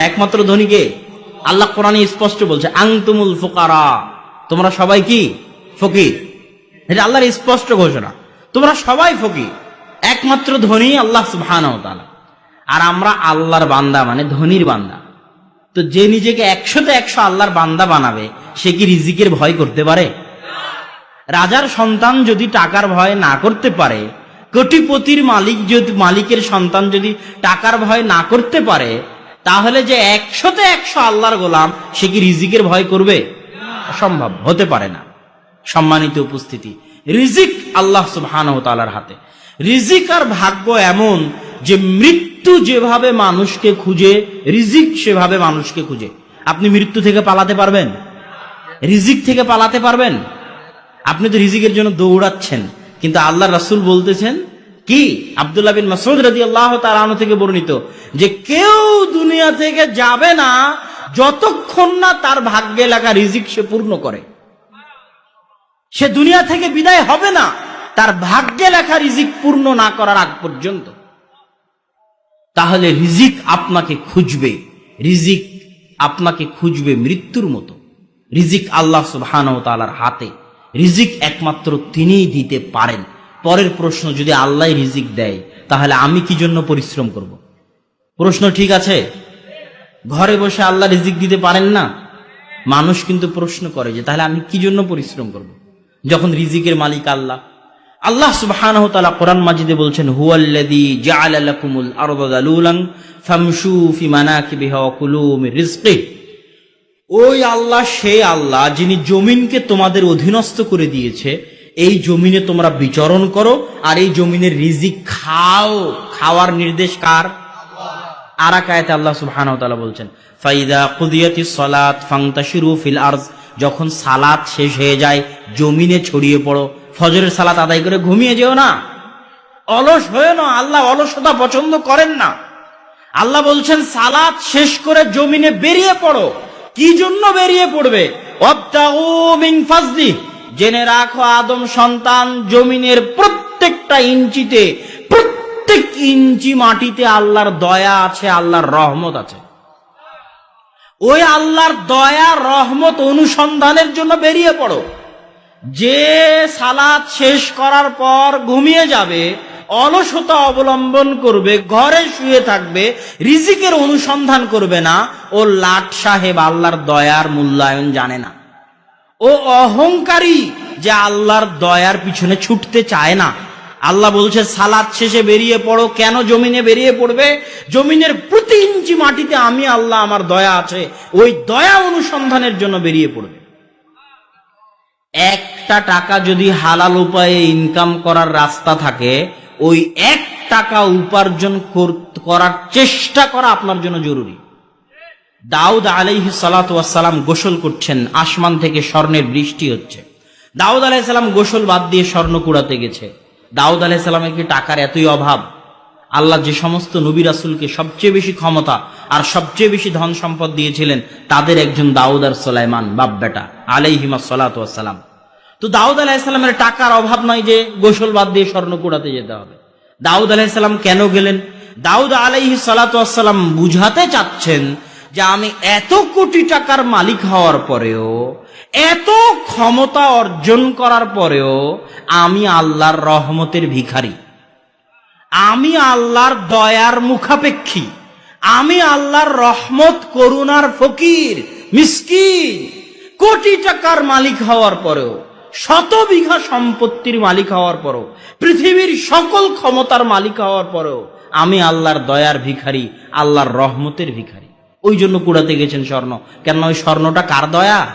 একমাত্র ধনীকে আল্লাহ কোরআনে স্পষ্ট বলছে আংতুমুল ফুকারা। তোমরা সবাই কি? ফকির। এটা আল্লাহর স্পষ্ট ঘোষণা। তোমরা সবাই ফকির। একমাত্র ধনী আল্লাহ সুবহানাহু ওয়া আর আমরা আল্লাহর বান্দা মানে ধনীর বান্দা। তো যে নিজেকে একশোতে একশো আল্লাহর বান্দা বানাবে, সে কি রিজিকের ভয় করতে পারে? রাজার সন্তান যদি টাকার ভয় না করতে পারে, কোটিপতির মালিক যদি মালিকের সন্তান যদি টাকার ভয় না করতে পারে তাহলে যে একশোতে একশো আল্লাহর গোলাম, সে কি রিজিকের ভয় করবে? অসম্ভব, হতে পারে না। সম্মানিত উপস্থিতি, রিজিক আল্লাহ সুবহানাহু ওয়া তাআলার হাতে। রিজিক আর ভাগ্য এমন যে মৃত্যু যেভাবে মানুষকে খুঁজে, রিজিক সেভাবে মানুষকে খুঁজে। আপনি মৃত্যু থেকে পালাতে পারবেন? রিজিক থেকে পালাতে পারবেন? আপনি তো রিজিকের জন্য দৌড়াচ্ছেন, কিন্তু আল্লাহ রাসূল বলতেছেন কি? আব্দুল্লাহ বিন মাসউদ রাদিয়াল্লাহু তাআলা থেকে বর্ণিত যে কেউ দুনিয়া থেকে যাবে না যতক্ষণ না তার ভাগ্যে লাগা রিজিক সে পূর্ণ করে। সে দুনিয়া থেকে বিদায় হবে না, তার ভাগ্যে লেখা রিজিক পূর্ণ না করার আগ পর্যন্ত। তাহলে রিজিক আপনাকে খুঁজবে, রিজিক আপনাকে খুঁজবে মৃত্যুর মতো। রিজিক আল্লাহ তাআলার হাতে, রিজিক একমাত্র তিনিই দিতে পারেন। পরের প্রশ্ন, যদি আল্লাহ রিজিক দেয়, তাহলে আমি কি জন্য পরিশ্রম করব? প্রশ্ন ঠিক আছে? ঘরে বসে আল্লাহ রিজিক দিতে পারেন না? মানুষ কিন্তু প্রশ্ন করে যে, তাহলে আমি কি জন্য পরিশ্রম করব? যখন রিজিকের মালিক আল্লাহ। আল্লাহ সুবহানাহু ওয়া তাআলা কোরআন মাজিদে বলছেন, হুয়াল্লাযী জাআলা লাকুমুল আরদা দালুলান ফামশু ফি মানাকিবিহা ওয়া কুলু মির রিজকি ওই আল্লাহ, সেই আল্লাহ, যিনি জমিনকে তোমাদের অধীনস্থ করে দিয়েছে এই জমিনে তোমরা বিচরণ করো, আর এই জমিনের রিজিক খাও। খাওয়ার নির্দেশ কার? আর এক আল্লাহ সুবহানাহু ওয়া তাআলা বলছেন, ফাইদা কুদিয়াতিস সালাত ফান্তাশিরু ফিল আরজ যখন সালাত শেষ হয়ে যায়, জমিনে ছড়িয়ে পড়ো। ফজরের সালাত আদায় করে ঘুমিয়ে যেও না। অলস হয়ে না আল্লাহ অলসতা পছন্দ করেন না। আল্লাহ বলছেন, সালাত শেষ করে জমিনে বেরিয়ে পড়ো। কি জন্য বেরিয়ে পড়বে? ওয়াবতাগু মিন ফাজলি জেনে রাখো, আদম সন্তান জমিনের প্রত্যেকটা ইঞ্চিতে, প্রত্যেক ইঞ্চি মাটিতে আল্লাহর দয়া আছে, আল্লাহর রহমত আছে। ওই আল্লাহর দয়া, রহমত অনুসন্ধানের জন্য বেরিয়ে পড়ো। যে সালাদ শেষ করার পর ঘুমিয়ে যাবে, অলসতা অবলম্বন করবে, ঘরে শুয়ে থাকবে, রিজিকের অনুসন্ধান করবে না, ও লাট সাহেব আল্লাহর দয়ার মূল্যায়ন জানে না। ও অহংকারী যে আল্লাহর দয়ার পিছনে ছুটতে চায় না। আল্লাহ বলছে, সালাদ শেষে বেরিয়ে পড়ো। কেন জমিনে বেরিয়ে পড়বে? জমিনের প্রতি ইঞ্চি মাটিতে আমি আল্লাহ আমার দয়া আছে। ওই দয়া অনুসন্ধানের জন্য বেরিয়ে পড়বে। একটা টাকা যদি হালাল উপায়ে ইনকাম করার রাস্তা থাকে, ওই এক টাকা উপার্জন কর- করার চেষ্টা করা আপনার জন্য জরুরি। দাউদ আলাইহি সালাম গোসল করছেন, আসমান থেকে স্বর্ণের বৃষ্টি হচ্ছে। দাউদ আলাইসাল্লাম গোসল বাদ দিয়ে স্বর্ণ কুড়াতে গেছে। দাউদ আলাইসাল্লামের কি টাকার এতই অভাব? আল্লাহ যে সমস্ত নবী রাসুলকে সবচেয়ে বেশি ক্ষমতা আর সবচেয়ে বেশি ধন সম্পদ দিয়েছিলেন, তাদের একজন দাউদ আর সোলাইমান বাপ বেটা, আলাইহিমা সালাম। তো দাউদ আলাইসাল্লামের টাকার অভাব নয় যে গোসল বাদ দিয়ে স্বর্ণ কুড়াতে যেতে হবে। দাউদ আলাইসাল্লাম কেন গেলেন? দাউদ আলাইহি সালাম বুঝাতে চাচ্ছেন যে আমি এত কোটি টাকার মালিক হওয়ার পরেও, এত ক্ষমতা অর্জন করার পরেও আমি আল্লাহর রহমতের ভিখারি। আমি আল্লাহর দয়ার মুখাপেক্ষী। আমি আল্লাহর রহমত, করুণার ফকির, মিসকিন। কোটি টাকার মালিক হওয়ার পরেও, শত বিঘা সম্পত্তির মালিক হওয়ার পরেও, পৃথিবীর সকল ক্ষমতার মালিক হওয়ার পরেও আমি আল্লাহর দয়ার ভিখারি, আল্লাহর রহমতের ভিখারি। ওই জন্য কুড়াতে গেছেন স্বর্ণ। কেন ওই স্বর্ণটা কার দয়া?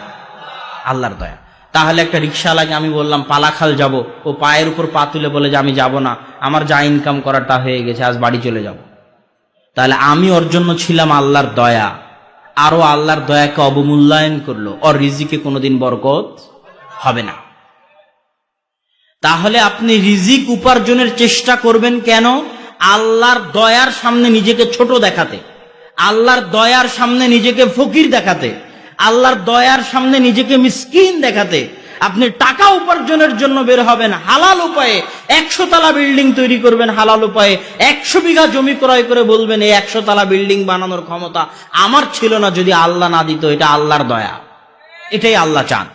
আল্লাহর দয়া। তাহলে একটা রিক্সাওয়ালাকে আমি বললাম, পালাখাল যাব। ও পায়ের উপর পা তুলে বলে যে, আমি যাব না। আমার যা ইনকাম করাটা হয়ে গেছে, আজ বাড়ি চলে যাব। তাহলে আমি ওর জন্য ছিলাম আল্লাহর দয়া। আরও আল্লাহর দয়াকে অবমূল্যায়ন করল। ওর রিজিকে কোনোদিন বরকত হবে না। তাহলে আপনি রিজিক উপার্জনের চেষ্টা করবেন কেন? আল্লাহর দয়ার সামনে নিজেকে ছোট দেখাতে। আল্লাহর দয়ার সামনে নিজেকে ফকির দেখাতে, আল্লাহর দয়ার সামনে নিজেকে মিসকিন দেখাতে, আপনি টাকা উপার্জনের জন্য বের হবেন, হালাল উপায়ে একশো তালা বিল্ডিং তৈরি করবেন, হালাল উপায়ে একশো বিঘা জমি ক্রয় করে বলবেন, এই একশো তালা বিল্ডিং বানানোর ক্ষমতা আমার ছিল না যদি আল্লাহ না দিত, এটা আল্লাহর দয়া। এটাই আল্লাহ চান।